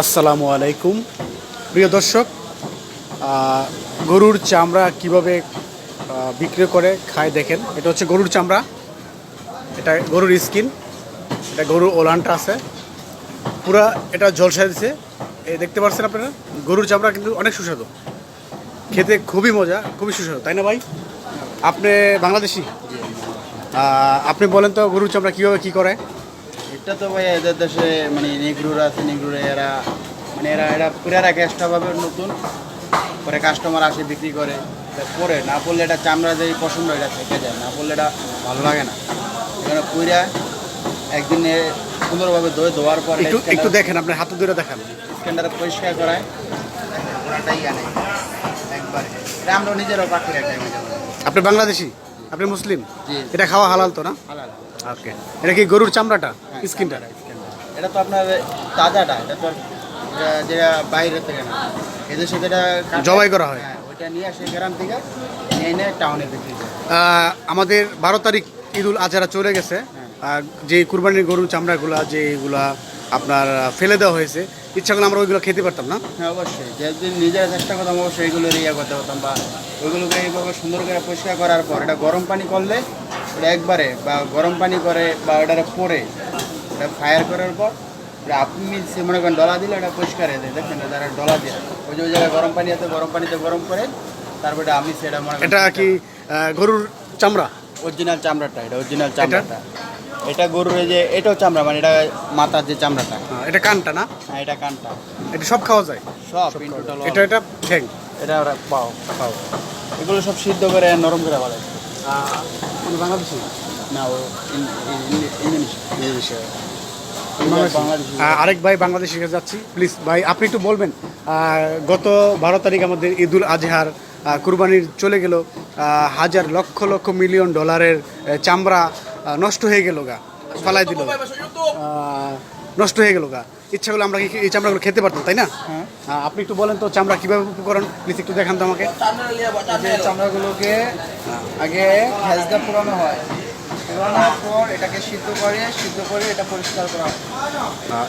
আসসালামু আলাইকুম। প্রিয় দর্শক গরুর চামড়া কীভাবে বিক্রি করে খায় দেখেন। এটা হচ্ছে গরুর চামড়া। এটা গরুর স্কিন। এটা গরুর ওলানটা আছে। পুরা এটা জলসা দিছে। এই দেখতে পাচ্ছেন আপনারা? গরুর চামড়া কিন্তু অনেক সুস্বাদু। খেতে খুবই মজা, খুবই সুস্বাদু। তাই না ভাই? আপনি বাংলাদেশি? আপনি বলেন তো গরুর চামড়া কীভাবে কী করে? এটা তো ভাই এদের দেশে মানে নেগ্রুরা আছে নেগ্রুরা এরা মানে এরা এরা পুরে রাখে এক্সট্রাভাবে নতুন। পরে কাস্টমার আসে বিক্রি করে। পরে না পড়লে এটা চামড়া যে পছন্দ এটা থেকে যায়। না পড়লে এটা ভালো লাগে না। এখানে পুরা একদিনে সুন্দরভাবে ধুয়ে ধোয়ার পর একটু একটু দেখেন আপনার হাতে ধরে দেখান। স্ক্যান্ডারে পরিষ্কার করায়। পুরাটাই আনে। একবারে। এটা আমরা নিজেরাও পাখি রাখাই। আপনি বাংলাদেশি? আপনি মুসলিম? এটা খাওয়া হালাল তো না? হালাল। ওকে। এটা কি গরুর চামড়াটা? স্কিনটা। এটা তো আপনার তাজাটা এটা তো যেটা বাইরে থেকে না। এটা কাটা- জবাই করা হয়। হ্যাঁ ওইটা নিয়ে আসে গ্রাম থেকে নিয়ে এনে টাউনে বিক্রি করে। আমাদের বারো তারিখ ঈদুল আজহারা চলে গেছে। হ্যাঁ। যে কুরবানির গরুর চামড়াগুলা যে এগুলা আপনার ফেলে দেওয়া হয়েছে ইচ্ছা করলে আমরা ওইগুলো খেতে পারতাম না? হ্যাঁ অবশ্যই। যেদিন নিজেরা চেষ্টা করতাম অবশ্যই এগুলো ইয়ে করতে পারতাম বা ওইগুলোকে এইভাবে সুন্দর করে পরিষ্কার করার পর এটা গরম পানি করলে ওটা একবারে বা গরম পানি করে বা ওটারে পরে ওটা ফায়ার করার পর ওটা আপনি সে মনে করেন ডলা দিলে ওটা পরিষ্কার হয়ে যায় দেখেন তারা ডলা দিয়ে ওই যে ওই জায়গায় গরম পানি আছে গরম পানিতে গরম করে তারপরে আমি সেটা মনে এটা কি গরুর চামড়া অরিজিনাল চামড়াটা এটা অরিজিনাল চামড়াটা এটা গরুর এই যে এটাও চামড়া মানে এটা মাথার যে চামড়াটা এটা কানটা না হ্যাঁ এটা কানটা এটা সব খাওয়া যায় সব এটা এটা ঠ্যাং এটা ওরা পাও পাও এগুলো সব সিদ্ধ করে নরম করে ভালো বাংলাদেশি না ও বাংলাদেশি আহ, আরেক ভাই বাংলাদেশের কাছে যাচ্ছি। প্লিজ ভাই আপনি একটু বলবেন গত বারো তারিখ আমাদের ঈদুল আজহার কুরবানির চলে গেল হাজার লক্ষ লক্ষ মিলিয়ন ডলারের চামড়া নষ্ট হয়ে গেল গা ফালাই দিল নষ্ট হয়ে গেল গা। ইচ্ছা করলে আমরা কি এই চামড়াগুলো খেতে পারতাম তাই না? হ্যাঁ। আপনি একটু বলেন তো চামড়া কীভাবে উপকরণ প্লিজ একটু দেখান তো আমাকে। চামড়াগুলোকে আগে পুরানো হয়। পুরানোর পর এটাকে সিদ্ধ করে সিদ্ধ করে এটা পরিষ্কার করা হয়।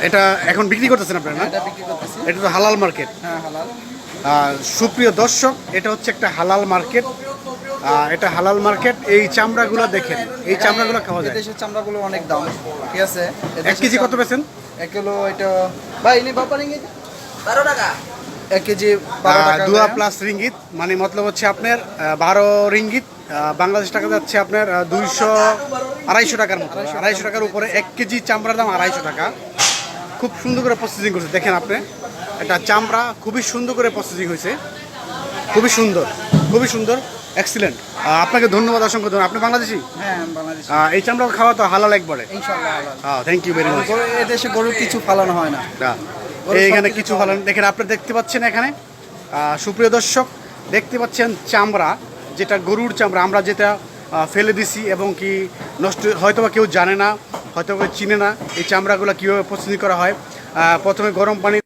এটা এখন বিক্রি করতেছেন আপনারা না? এটা বিক্রি করতেছি। এটা তো হালাল মার্কেট। হ্যাঁ হালাল। সুপ্রিয় দর্শক এটা হচ্ছে একটা হালাল মার্কেট। এটা হালাল মার্কেট। এই চামড়াগুলো দেখেন এই চামড়াগুলো খাওয়া যায়। দেশের চামড়াগুলো অনেক দাম ঠিক আছে? এক কেজি কত পেয়েছেন এক কিলো এটা ভাই ইনি রিঙ্গিত বারো টাকা। এক কেজি দুয়া প্লাস রিঙ্গিত মানে মতলব হচ্ছে আপনার বারো রিঙ্গিত বাংলাদেশ টাকা যাচ্ছে আপনার দুইশো আড়াইশো টাকার মতো। আড়াইশো টাকার উপরে এক কেজি চামড়ার দাম আড়াইশো টাকা। খুব সুন্দর করে প্রসেসিং করছে। দেখেন আপনি এটা চামড়া খুবই সুন্দর করে প্রসেসিং হয়েছে। খুবই সুন্দর খুবই সুন্দর এক্সিলেন্ট আপনাকে ধন্যবাদ অসংখ্য ধন্যবাদ। আপনি বাংলাদেশি? হ্যাঁ এই চামড়া খাওয়া তো হালাল একবারে। থ্যাংক ইউ ভেরি মাচ এদেশে গরু কিছু ফালানো হয় না। সবকিছু কিছু হলেন দেখেন আপনি দেখতে পাচ্ছেন এখানে আহ, সুপ্রিয় দর্শক দেখতে পাচ্ছেন চামড়া যেটা গরুর চামড়া। আমরা যেটা ফেলে দিছি এবং কি নষ্ট হয়তো বা কেউ জানে না হয়তো বা চিনে না এই চামড়াগুলো কীভাবে প্রস্তুতি করা হয়। প্রথমে গরম পানি